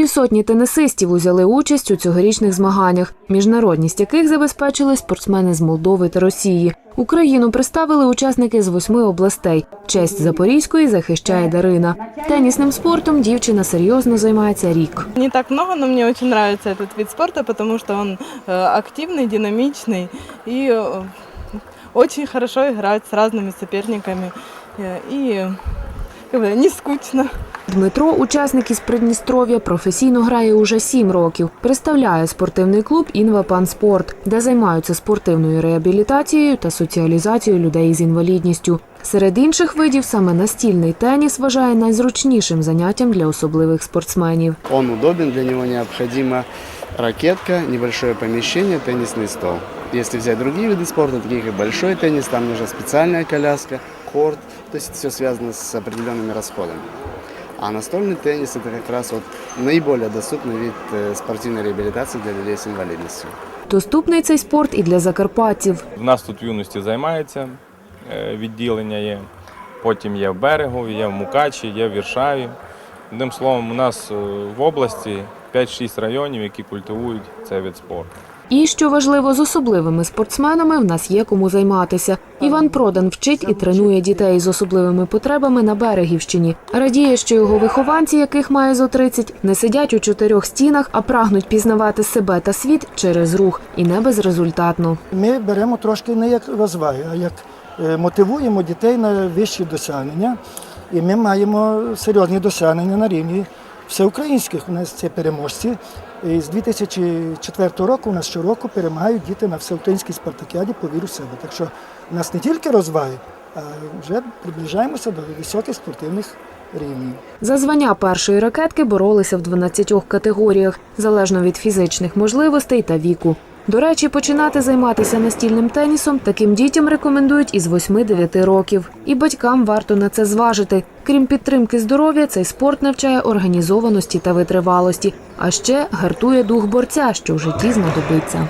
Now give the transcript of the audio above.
Півсотні тенісистів узяли участь у цьогорічних змаганнях, міжнародність яких забезпечили спортсмени з Молдови та Росії. Україну представили учасники з восьми областей. Честь Запорізької захищає Дарина. Тенісним спортом дівчина серйозно займається рік. Не так много, но мне очень нравится этот вид спорта, потому что он э, активный, динамичный и э, очень хорошо играть с разными соперниками. Э, И как бы, не скучно. Дмитро, учасник із Придністров'я, професійно грає уже сім років. Представляє спортивний клуб Інва Панспорт, де займаються спортивною реабілітацією та соціалізацією людей з інвалідністю. Серед інших видів саме настільний теніс вважає найзручнішим заняттям для особливих спортсменів. Он удобен, для него необходима ракетка, небольшое помещение, теннисный стол. Если взять другие виды спорта, такие как большой теннис, там нужна специальная коляска, корт, то есть все связано с определенными расходами. А настольный теннис это как раз вот наиболее доступный вид э, спортивной реабилитации для людей с инвалидностью. Доступний цей спорт і для закарпатців. В нас тут в юності займається е, відділення є. Потім є в Берегові, є в Мукачі, є в Віршаві. Одним словом, у нас е, в області 5-6 районів, які культивують цей вид спорту. І що важливо, з особливими спортсменами в нас є кому займатися. Іван Продан вчить і тренує дітей з особливими потребами на берегівщині. Радіє, що його вихованці, яких має зо 30, не сидять у чотирьох стінах, а прагнуть пізнавати себе та світ через рух і не безрезультатно. Ми беремо трошки не як розваги, а як е, мотивуємо дітей на вищі досягнення. І ми маємо серйозні досягнення на рівні всеукраїнських. У нас це переможці. І з 2004 року у нас щороку перемагають діти на всеукраїнській спартакіаді по віру в себе. Так що у нас не тільки розваги, а вже приближаємося до високих спортивних рівнів. За звання першої ракетки боролися в 12 категоріях, залежно від фізичних можливостей та віку. До речі, починати займатися настільним тенісом таким дітям рекомендують із 8-9 років. І батькам варто на це зважити. Крім підтримки здоров'я, цей спорт навчає організованості та витривалості, а ще гартує дух борця, що в житті знадобиться.